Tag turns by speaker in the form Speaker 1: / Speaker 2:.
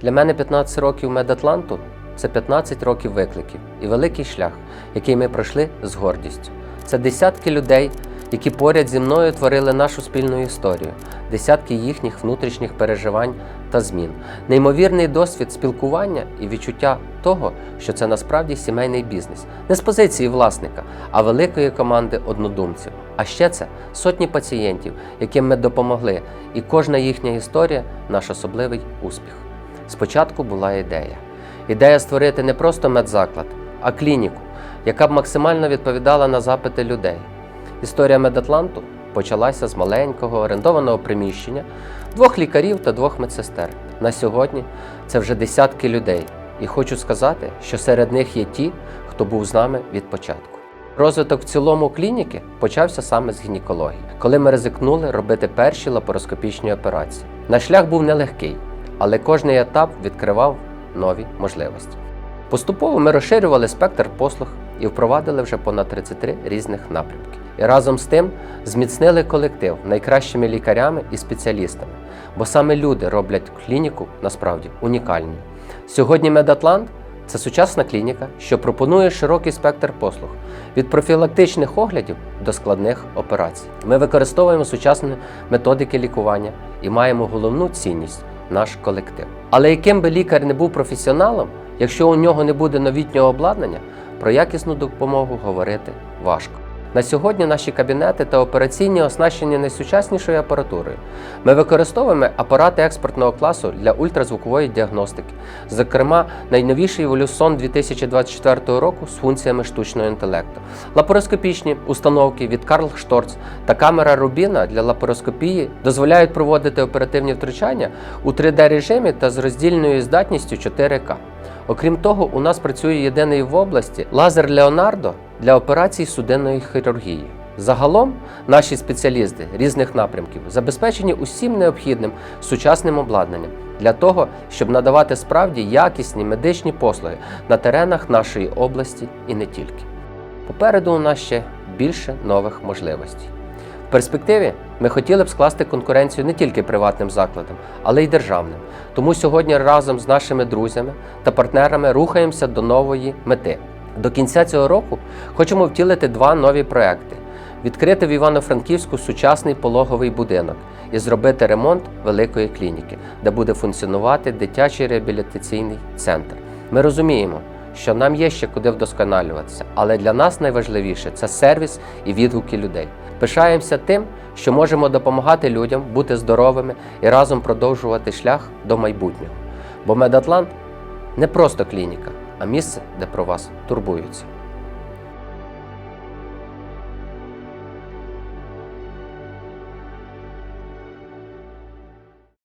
Speaker 1: Для мене 15 років Медатланту це 15 років викликів і великий шлях, який ми пройшли з гордістю. Це десятки людей, які поряд зі мною творили нашу спільну історію, десятки їхніх внутрішніх переживань та змін, неймовірний досвід спілкування і відчуття того, що це насправді сімейний бізнес, не з позиції власника, а великої команди однодумців. А ще це сотні пацієнтів, яким ми допомогли, і кожна їхня історія наш особливий успіх. Спочатку була ідея. Ідея створити не просто медзаклад, а клініку, яка б максимально відповідала на запити людей. Історія Медатланту почалася з маленького орендованого приміщення, двох лікарів та двох медсестер. На сьогодні це вже десятки людей. І хочу сказати, що серед них є ті, хто був з нами від початку. Розвиток в цілому клініки почався саме з гінекології, коли ми ризикнули робити перші лапароскопічні операції. Наш шлях був нелегкий, але кожний етап відкривав нові можливості. Поступово ми розширювали спектр послуг і впровадили вже понад 33 різних напрямки. І разом з тим зміцнили колектив найкращими лікарями і спеціалістами, бо саме люди роблять клініку насправді унікальною. Сьогодні Медатлант це сучасна клініка, що пропонує широкий спектр послуг від профілактичних оглядів до складних операцій. Ми використовуємо сучасні методики лікування і маємо головну цінність наш колектив. Але яким би лікар не був професіоналом, якщо у нього не буде новітнього обладнання, про якісну допомогу говорити важко. На сьогодні наші кабінети та операційні оснащені найсучаснішою апаратурою. Ми використовуємо апарати експортного класу для ультразвукової діагностики, зокрема, найновіший Волюсон 2024 року з функціями штучного інтелекту, лапароскопічні установки від Карл Шторц та камера Рубіна для лапароскопії дозволяють проводити оперативні втручання у 3D режимі та з роздільною здатністю 4К. Окрім того, у нас працює єдиний в області лазер Леонардо для операцій судинної хірургії. Загалом наші спеціалісти різних напрямків забезпечені усім необхідним сучасним обладнанням для того, щоб надавати справді якісні медичні послуги на теренах нашої області і не тільки. Попереду у нас ще більше нових можливостей. В перспективі ми хотіли б скласти конкуренцію не тільки приватним закладам, але й державним. Тому сьогодні разом з нашими друзями та партнерами рухаємося до нової мети. До кінця цього року хочемо втілити два нові проекти: відкрити в Івано-Франківську сучасний пологовий будинок і зробити ремонт великої клініки, де буде функціонувати дитячий реабілітаційний центр. Ми розуміємо, що нам є ще куди вдосконалюватися, але для нас найважливіше це сервіс і відгуки людей. Пишаємося тим, що можемо допомагати людям бути здоровими і разом продовжувати шлях до майбутнього. Бо Медатлант не просто клініка, а місце, де про вас турбуються.